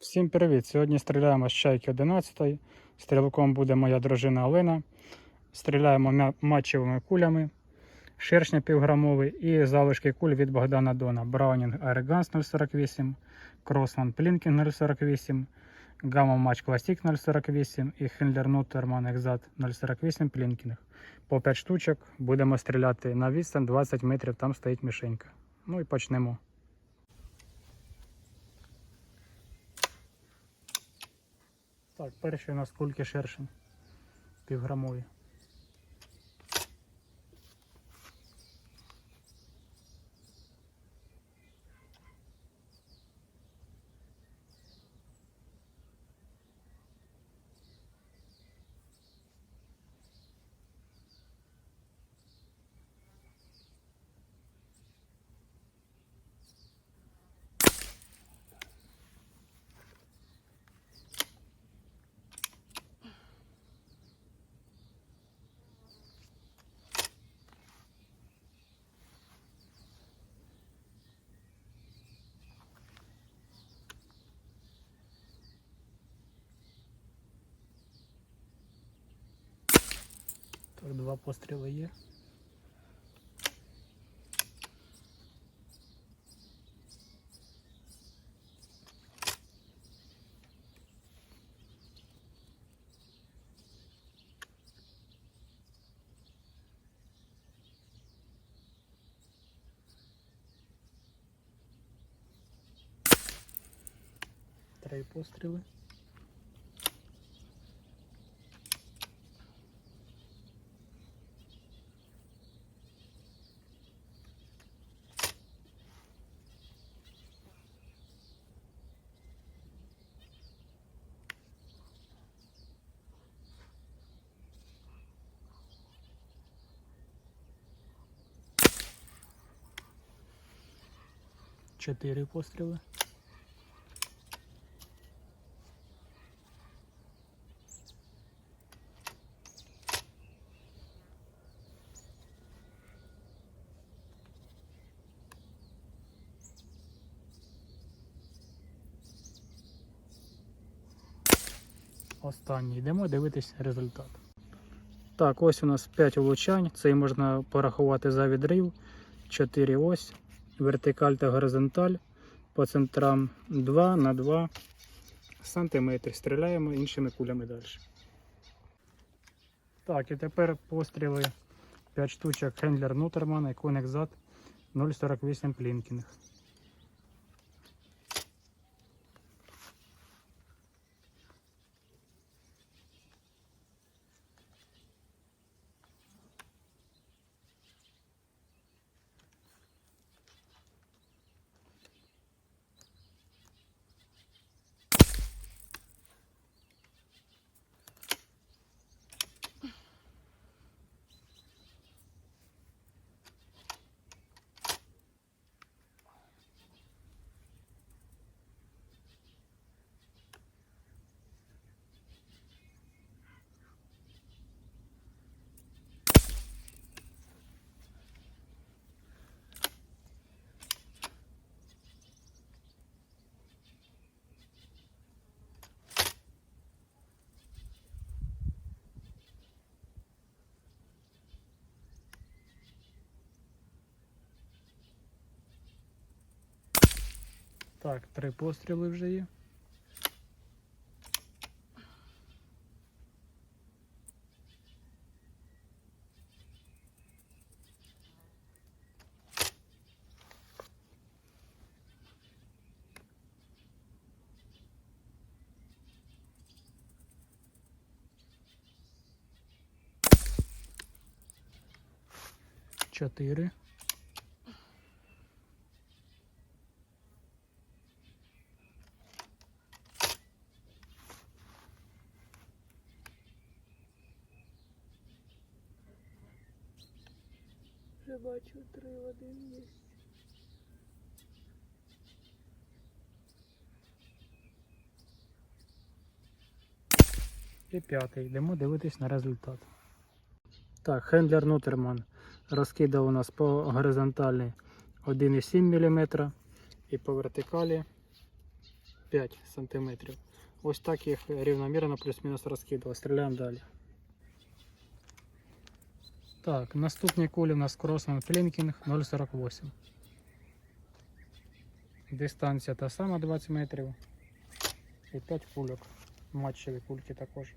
Всім привіт! Сьогодні стріляємо з чайки 11. Стрілком буде моя дружина Олена. Стріляємо матчевими кулями, шершня півграмовий і залишки куль від Богдана Дона. Браунінг Аероганс 048, Кросман Плінкінг 048, Гамма Матч Класік 048 і Хендлер Нутерман Екзат 048 Плінкінг. По 5 штучок будемо стріляти на відстань 20 метрів, там стоїть мішенька. Ну і почнемо. Так, перший у нас кульки шершень півграмові. Так, два постріли є. Три постріли. Чотири постріли. Останній йдемо дивитись результат. Так, ось у нас 5 влучань. Це можна порахувати за відрив. 4 ось, вертикаль та горизонталь. По центрам 2 на 2 сантиметри. Стріляємо іншими кулями далі. Так, і тепер постріли 5 штучок Хендлер Нутерман і Конекзад 0,48 Плінкінг. Так, три постріли вже є. Чотири. Вже бачу три один місці. І п'ятий. Йдемо дивитись на результат. Так, Хендлер Нутерман розкидав у нас по горизонталі 1,7 мм і по вертикалі 5 см. Ось так їх рівномірно плюс-мінус розкидали. Стріляємо далі. Так, наступні кулі у нас Кросман Флінкінг 0,48. Дистанція та сама 20 метрів. І 5 кульок. Матчеві кульки також.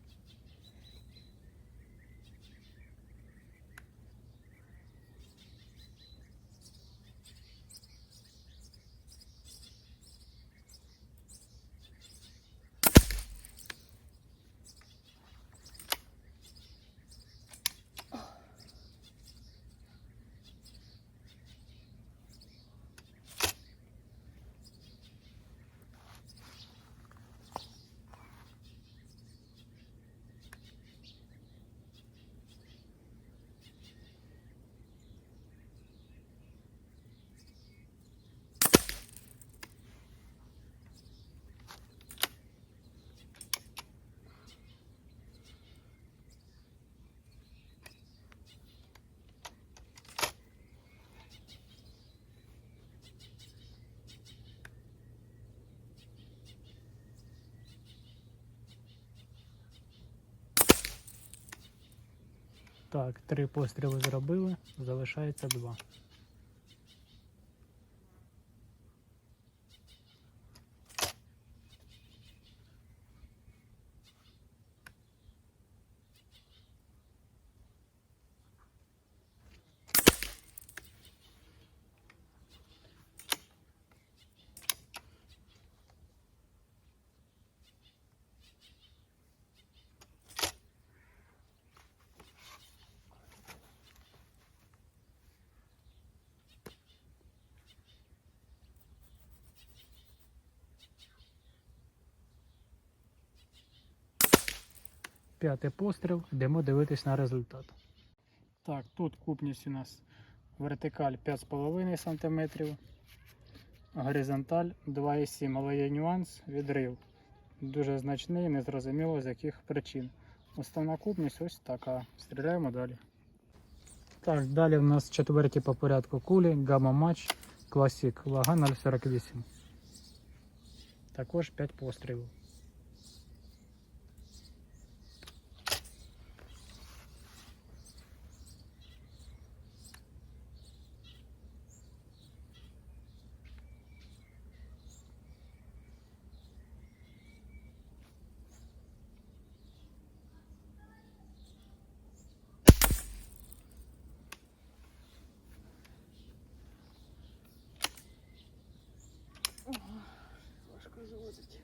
Так, три постріли зробили, залишається два. П'ятий постріл, йдемо дивитись на результат. Так, тут купність у нас вертикаль 5,5 см, горизонталь 2,7 але є нюанс відрив. Дуже значний, незрозуміло з яких причин. Основна купність ось така. Стріляємо далі. Так, далі у нас четверті по порядку кулі, гамма матч, класік, вага 0,48. Також 5 пострілів. Заводить.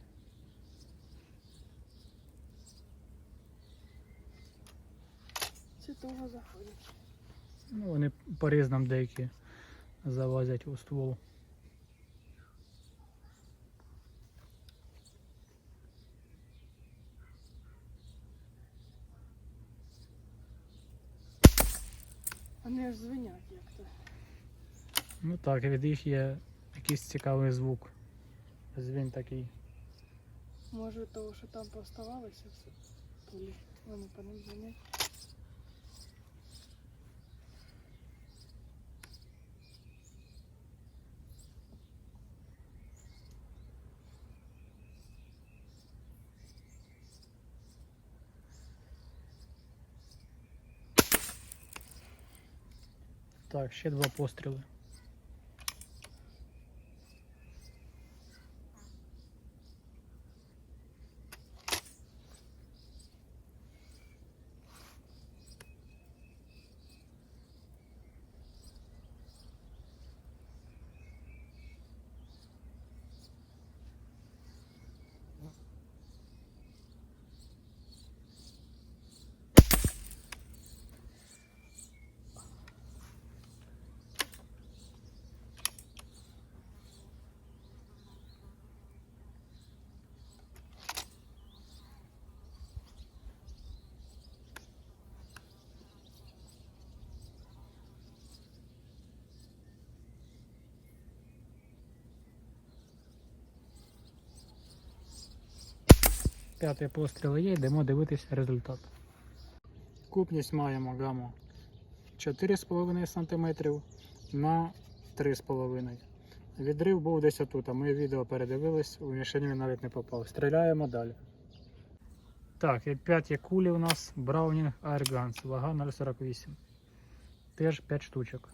Це того заходить. Ну, вони по-різному деякі залазять у ствол. Вони аж звенять як то. Ну так, від їх є якийсь цікавий звук. Звін такий. Може від того, що там поставалося все пулі. Вони по ним звенять. Так, ще два постріли. П'ятий постріл є, йдемо дивитись результат. Купність маємо гаму 4,5 см на 3,5 Відрив був десь отут, а ми відео передивились, у мішені навіть не попав. Стріляємо далі. Так, і 5 є кулі у нас Air Guns, вага 0,48. Теж 5 штучок.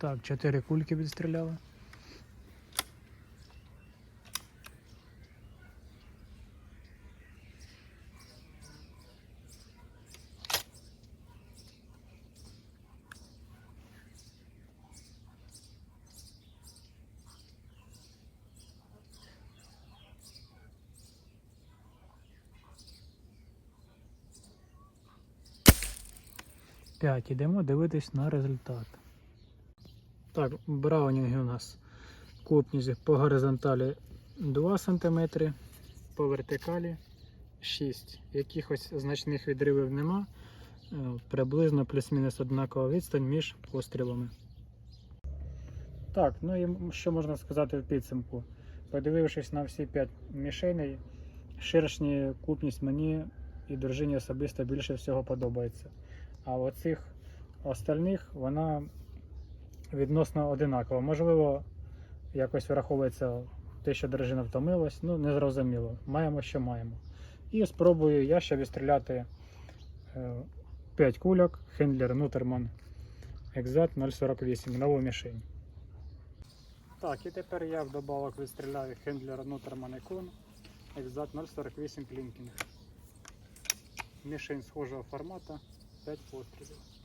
Так, 4 кульки відстріляли. П'ять. Ідемо дивитись на результат. Так, браунінги у нас купність по горизонталі 2 см, по вертикалі 6 Якихось значних відривів нема. Е, Приблизно плюс-мінус однакова відстань між пострілами. Так, ну і що можна сказати в підсумку? Подивившись на всі 5 мішеней, ширшні купність мені і дружині особисто більше всього подобається. А оцих остальних вона відносно одинаково. Можливо, якось враховується те, що дружина втомилась, ну незрозуміло. Маємо, що маємо. І спробую я ще відстріляти 5 кульок Хендлер Нутерман Екзат 048 нову мішень. Так, і тепер я вдобавок відстріляю Хендлер Нутерман Icon Екзат 048 Клінкінг. Мішень схожого формату 5 пострілів.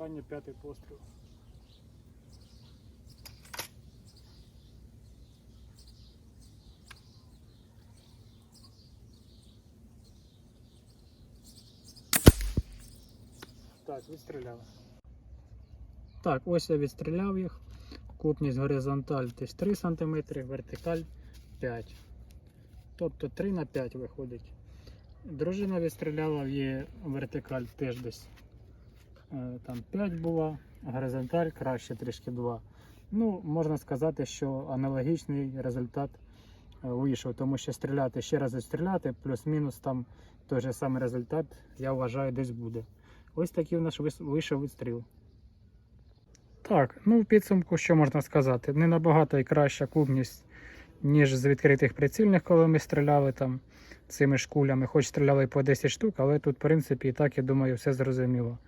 Останній п'ятий постріл. Так, відстріляли. Так, ось я відстріляв їх. Купність горизонталь десь 3 см, вертикаль 5 Тобто 3 на 5 виходить. Дружина відстріляла в її вертикаль теж десь там 5 була, горизонталь краще трішки 2. Ну, можна сказати, що аналогічний результат е, вийшов, тому що стріляти ще раз відстріляти, плюс-мінус там той же самий результат, я вважаю, десь буде. Ось такий у нас вийшов відстріл. Так, ну в підсумку, що можна сказати? Не набагато і краща купність, ніж з відкритих прицільних, коли ми стріляли там цими ж кулями. Хоч стріляли по 10 штук, але тут, в принципі, і так, я думаю, все зрозуміло.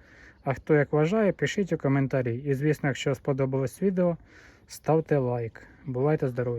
А хто як вважає, пишіть у коментарі. І звісно, якщо сподобалось відео, ставте лайк. Бувайте здорові!